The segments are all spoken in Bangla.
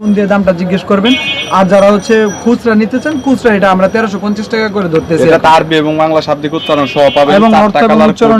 ফোন দিয়ে দামটা জিজ্ঞেস করবেন? আর যারা হচ্ছে খুচরা নিতে চান খুচরা এটা আমরা তেরোশো পঞ্চাশ টাকা করে ধরতেছি এটা আরবি এবং বাংলা শাব্দিক উচ্চারণ সহ পাবেন এবং অর্থ এবং উচ্চারণ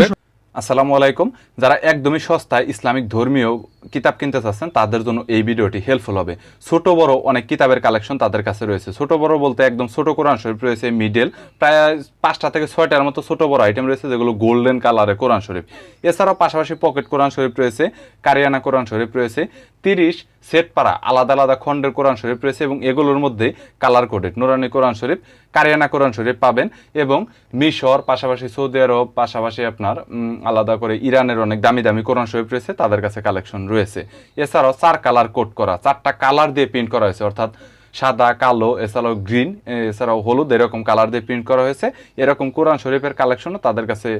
আসসালামু আলাইকুম। যারা একদমই সস্তায় ইসলামিক ধর্মীয় কিতাব কিনতে চাচ্ছেন, তাদের জন্য এই ভিডিওটি হেল্পফুল হবে। ছোট বড় অনেক কিতাবের কালেকশন তাদের কাছে রয়েছে। ছোট বড় বলতে একদম ছোট কোরআন শরীফ রয়েছে মিডেল প্রায় পাঁচটা থেকে ছয়টার মতো ছোট বড় আইটেম রয়েছে, যেগুলো গোল্ডেন কালারের কোরআন শরীফ। এছাড়াও পাশাপাশি পকেট কোরআন শরীফ রয়েছে, কারিয়ানা কোরআন শরীফ রয়েছে, তিরিশ সেট পাড়া আলাদা আলাদা খণ্ডের কোরআন শরীফ রয়েছে এবং এগুলোর মধ্যে কালার কোডেড নুরানি কোরআন শরীফ, কারিয়ানা কোরআন শরীফ পাবেন এবং মিশর, পাশাপাশি সৌদি আরব, পাশাপাশি আপনার আলাদা করে ইরানের অনেক দামি দামি কোরআন শরীফ রয়েছে, তাদের কাছে কালেকশন রয়েছে। এছাড়াও চার কালার কোড করা, চারটা কালার দিয়ে প্রিন্ট করা হয়েছে, অর্থাৎ সাদা, কালো, এছাড়াও গ্রিন এছাড়াও হলুদ, এরকম কালার দিয়ে প্রিন্ট করা হয়েছে। এরকম কোরআন শরীফের কালেকশনও তাদের কাছে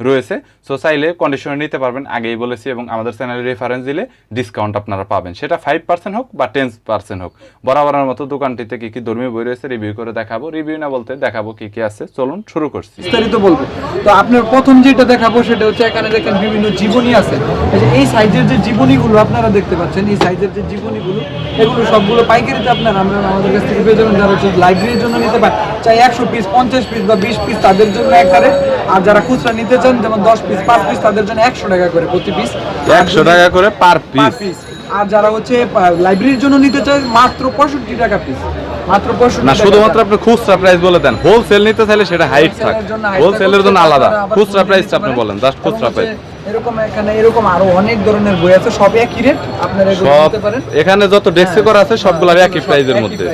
রয়েছে। সো চাইলে কন্ডিশনে নিতে পারবেন, আগেই বলেছি, এবং আমাদের চ্যানেলে রেফারেন্স দিলে ডিসকাউন্ট আপনারা পাবেন। সেটা ফাইভ পার্সেন্ট হোক বা টেন পার্সেন্ট হোক। বরাবরের মতো দোকানটিতে কি কি ধর্মীয় বই রয়েছে রিভিউ করে দেখাবো। রিভিউ না বলতে দেখাবো কি কি আছে। চলুন, শুরু করছি। বিস্তারিত বলব। তো আপনার প্রথম যেটা দেখাবো সেটা হচ্ছে এখানে দেখেন বিভিন্ন জীবনী আছে। এই সাইজের যে জীবনীগুলো আপনারা দেখতে পাচ্ছেন, এই সাইজের যে জীবনীগুলো, এগুলো সবগুলো পাইকারিতে আপনারা আমরা আমাদের কাছ থেকে পেয়ে যাবেন। যারা লাইব্রেরির জন্য নিতে পারেন, চাই একশো পিস পঞ্চাশ পিস বা বিশ পিস তাদের জন্য একটা রেট আর যারা খুচরা নিতে চান যেমন দশ পিস পাঁচ পিস তাদের জন্য একশো টাকা করে প্রতি পিস একশো টাকা করে পার পিস আর যারা হচ্ছে লাইব্রেরির জন্য নিতে চায় মাত্র পঁয়ষট্টি টাকা পিস মাত্র না শুধুমাত্র আপনি খুচরা প্রাইস বলে দেন। হোলসেল নিতে চাইলে সেটা হাইট থাক। হোলসেলের জন্য height হোলসেলের জন্য থাকবে, আলাদা। খুচরা খুচরা প্রাইসটা আপনি বলেন জাস্ট খুচরা প্রাইস এরকম এখানে এরকম আরও অনেক ধরনের বই আছে সব একই রেট আপনারা নিতে পারেন। এখানে যত ডেস্কে করা আছে সবগুলোর একই প্রাইজের মধ্যে।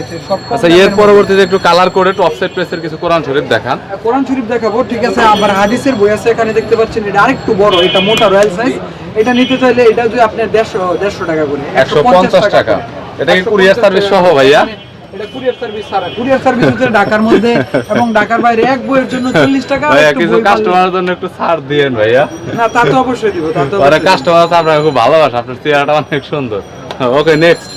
আচ্ছা এর পরবর্তীতে একটু কালার করে অফসেট প্রেসের কিছু কোরআন শরীফ দেখান। কোরআন শরীফ দেখাবো ঠিক আছে আবার হাদিসের বই আছে এখানে দেখতে পাচ্ছেন এটা আরেকটু বড় এটা মোটা রয়্যাল সাইজ এটা নিতে চাইলে এটা যদি আপনার দেড়শো দেড়শো টাকা করে একশো পঞ্চাশ টাকা। এটা কি কুরিয়ার সার্ভিস সহ ভাইয়া? এটা কুরিয়ার সার্ভিস ছাড়া। কুরিয়ার সার্ভিস হচ্ছে ঢাকার মধ্যে এবং ঢাকার বাইরে এক বইয়ের জন্য চল্লিশ টাকা আর কিছু কাস্টমারের জন্য একটু ছাড় দিয়েন ভাইয়া। না তা তো অবশ্যই দিব তা তো পরে কাস্টমার আপনার খুব ভালোবাসে আপনার চেহারাটা অনেক সুন্দর। ওকে নেক্সট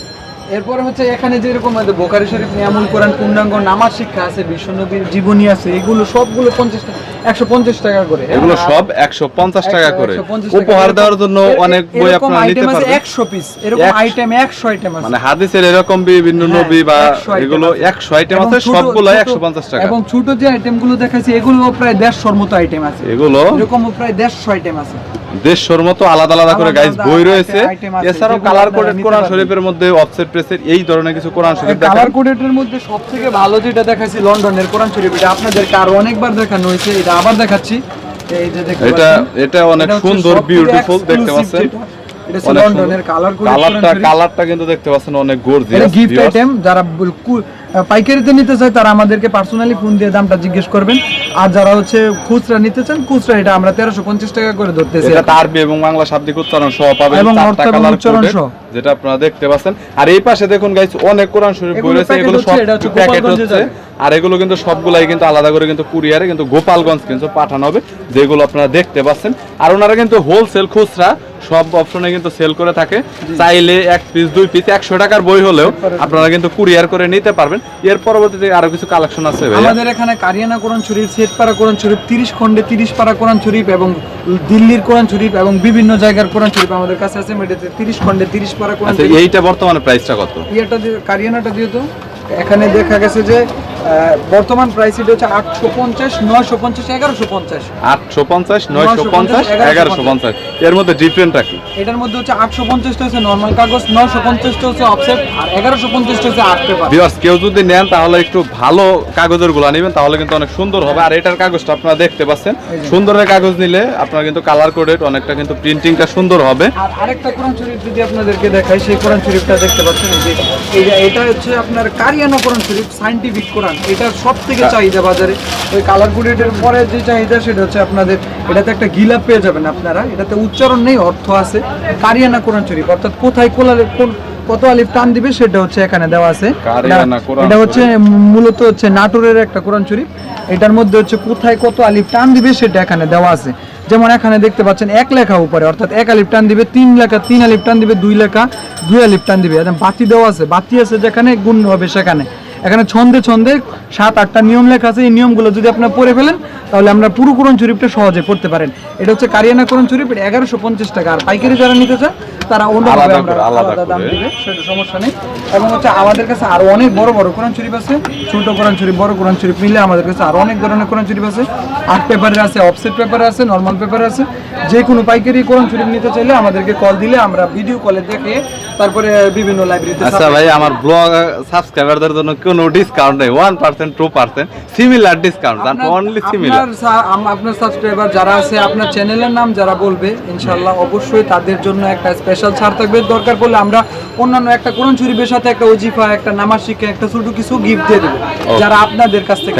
এরপরে হচ্ছে এখানে যেরকম বোকারি শরীফ নিয়ামুল কোরআন পূর্ণাঙ্গ নামাজ শিক্ষা আছে বিশ্বনবীর জীবনী আছে এগুলো সবগুলো পঞ্চাশ একশো পঞ্চাশ টাকা করে। এগুলো সব একশো পঞ্চাশ টাকা করে। উপহার দেওয়ার জন্য অনেক বই আপনারা নিতে পারবেন। 100 পিস এরকম আইটেম 100 আইটেম আছে। মানে হাদিসের এরকম বিভিন্ন হ্যাঁ, নবী বা 100 এগুলো একশো আইটেম আছে সবগুলো একশো পঞ্চাশ টাকা। এবং ছোট যে আইটেমগুলো দেখাচ্ছি এগুলো প্রায় দেড়শোর মতো আইটেম আছে। এগুলো? এরকম প্রায় দেড়শো আইটেম আছে। দেড়শোর মতো আলাদা আলাদা করে গাইজ বই রয়েছে। এছাড়াও কালার কোডেড কোরআন শরীফের মধ্যে অফসেট প্রেসের এই ধরনের কিছু কোরআন শরীফ কালার কোডেড এর মধ্যে সবথেকে ভালো যেটা দেখাচ্ছি লন্ডনের কোরআন শরীফ এটা আপনাদের কার অনেকবার দেখানো হয়েছে এটা আবার দেখাচ্ছি। এই যে দেখতে এটা এটা অনেক সুন্দর বিউটিফুল দেখতে পাচ্ছেন। লন্ডনের কালার কালারটা কালারটা কিন্তু দেখতে পাচ্ছেন অনেক গর্জিয়াস গিফট আইটেম যারা পাইকারিতে নিতে চায় তারা আমাদেরকে পার্সোনালি ফোন দিয়ে দামটা জিজ্ঞেস করবেন। আর যারা হচ্ছে খুচরা নিতে চান খুচরা এটা আমরা তেরোশো পঞ্চাশ টাকা করে ধরতেছি এটা আরবি এবং বাংলা শাব্দিক উচ্চারণ সহ পাবেন এবং চারটা অর্থ এবং কালার উচ্চারণ সহ। যেটা আপনারা দেখতে পাচ্ছেন। আর এই পাশে দেখুন গাইস অনেক কোরআন শরীফ বই রয়েছে। এগুলো হচ্ছে, সব প্যাকেট হচ্ছে আর এগুলো কিন্তু সবগুলাই কিন্তু আলাদা করে কিন্তু কুরিয়ারে কিন্তু গোপালগঞ্জ কিন্তু পাঠানো হবে যেগুলো আপনারা দেখতে পাচ্ছেন। আর ওনারা কিন্তু হোলসেল খুচরা সব অপশনে কিন্তু সেল করে থাকে। চাইলে এক পিস দুই পিস একশো টাকার বই হলেও আপনারা কিন্তু কুরিয়ার করে নিতে পারবেন। এর পরবর্তীতে আরও কিছু কালেকশন আছে আমাদের এখানে কারিয়ানা কোরআন শরীফ সেটপাড়া কোরআন শরীফ তিরিশ খন্ডে তিরিশ পাড়া কোরআন শরীফ এবং দিল্লির কোরআন শরীফ এবং বিভিন্ন জায়গার কোরআন শরীফ আমাদের কাছে আছে মেডিতে তিরিশ খন্ডে তিরিশ পাড়া কোরআন আচ্ছা এইটা বর্তমানে প্রাইসটা কত? ইয়েটা কারিয়ানাটা দিয়ে তো এখানে দেখা গেছে যে বর্তমান প্রাইস এটা হচ্ছে আটশো পঞ্চাশ নয়শো পঞ্চাশ এগারোশো পঞ্চাশ। আটশো পঞ্চাশ নয়শো পঞ্চাশ এগারোশো পঞ্চাশ। এর মধ্যে ডিফারেন্টটা কি? এটার মধ্যে হচ্ছে আটশো পঞ্চাশটা হচ্ছে নর্মাল কাগজ নয়শো পঞ্চাশটা হচ্ছে অফসেট আর এগারোশো পঞ্চাশটা হচ্ছে আর্ট পেপার ভিউয়ার্স কেউ যদি নেন তাহলে একটু ভালো কাগজেরগুলা নেবেন তাহলে কিন্তু অনেক সুন্দর হবে। আর এটার কাগজটা আপনারা দেখতে পাচ্ছেন। সুন্দরের কাগজ নিলে আপনার কিন্তু কালার কোডেড অনেকটা কিন্তু প্রিন্টিংটা সুন্দর হবে। আর আরেকটা কোরআন শরীফ যদি আপনাদেরকে দেখাই সেই কোরআন শরীফটা দেখতে পাচ্ছেন এই যে এটা হচ্ছে আপনার কারিয়ানা কোরআন শরীফ সাইন্টিফিক কোরআন। এটা সব থেকে চাহিদা বাজারে? ওই কালার কোডেটের পরে যে চাহিদা সেটা হচ্ছে আপনাদের এটাতে একটা গিলাপ পেয়ে যাবেন আপনারা। এটাতে উচ্চারণ নেই অর্থ আছে। কারিয়ানা কোরআন শরীফ অর্থাৎ কোথায় কোলালে কোন কত আলিফ টান দিবে সেটা হচ্ছে এখানে দেওয়া আছে। এটা হচ্ছে মূলত হচ্ছে নাটোরের একটা কোরআন শরীফ। এটার মধ্যে হচ্ছে কোথায় কত আলিফ টান দিবে সেটা এখানে দেওয়া আছে। যেমন এখানে দেখতে পাচ্ছেন এক লেখা উপরে অর্থাৎ এক আলিফ টান দিবে তিন লেখা তিন আলিফ টান দিবে দুই লেখা দুই আলিফ টান দিবে। একদম বাতি দেওয়া আছে বাতি আছে যেখানে গুণ হবে সেখানে। এখানে ছন্দে ছন্দে সাত, আটটা নিয়ম লেখা আছে। এই নিয়মগুলো যদি আপনার পড়ে ফেলেন, তাহলে আমরা পুরো কোরআন শরীফটা সহজে পড়তে পারেন। এটা হচ্ছে কারিয়ানা কোরআন শরীফ এগারোশো পঞ্চাশ টাকা। আর পাইকারি যারা নিতে চান তারা অন্যভাবে আলাদা আমরা করে, আলাদা আলাদা দাম দিবে সেটা সমস্যা নেই। এবং হচ্ছে আমাদের কাছে আরও অনেক বড় বড় কোরআন শরীফ আছে ছোট কোরআন শরীফ বড় কোরআন শরীফ মিলে আমাদের কাছে আরও অনেক ধরনের কোরআন শরীফ আছে। আর্ট পেপারের আছে অফসেট পেপার আছে নর্মাল পেপার আছে। যে কোনো পাইকারি কোরআন শরীফ নিতে চাইলে আমাদেরকে কল দিলে আমরা ভিডিও কলে দেখে তারপরে বিভিন্ন লাইব্রেরিতে আচ্ছা ভাই আমার ব্লগ সাবস্ক্রাইবারদের জন্য কোনো ডিসকাউন্ট নেই one percent two percent similar discount আপনার- অনলি সিমিলার আপনার আপনার সাবস্ক্রাইবার যারা আছে আপনার চ্যানেলের নাম যারা বলবে ইনশাল্লাহ অবশ্যই তাদের জন্য একটা স্পেশাল ছাড় থাকবে। দরকার পড়লে আমরা অন্যান্য একটা কোরআন শরীফের সাথে একটা ওজিফা একটা নামাজ শিক্ষা একটা ছোট কিছু গিফট দিয়ে দেবো যারা আপনাদের কাছ থেকে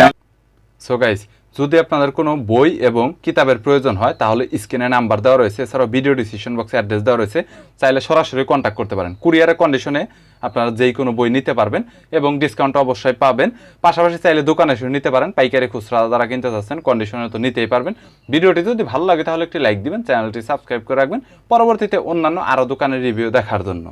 সো গাইস যদি আপনাদের কোনো বই এবং কিতাবের প্রয়োজন হয় তাহলে স্ক্রিনে নাম্বার দেওয়া রয়েছে। এছাড়াও ভিডিও ডিসিশন বক্সে অ্যাড্রেস দেওয়া রয়েছে। চাইলে সরাসরি কন্ট্যাক্ট করতে পারেন। কুরিয়ারের কন্ডিশনে আপনারা যেই কোনো বই নিতে পারবেন এবং ডিসকাউন্ট অবশ্যই পাবেন। পাশাপাশি চাইলে দোকানে এসে নিতে পারেন। পাইকারি খুচরা যারা কিনতে চাচ্ছেন কন্ডিশনে তো নিতেই পারবেন। ভিডিওটি যদি ভালো লাগে তাহলে একটি লাইক দিবেন চ্যানেলটি সাবস্ক্রাইব করে রাখবেন। পরবর্তীতে অন্যান্য আরও দোকানের রিভিউ দেখার জন্য।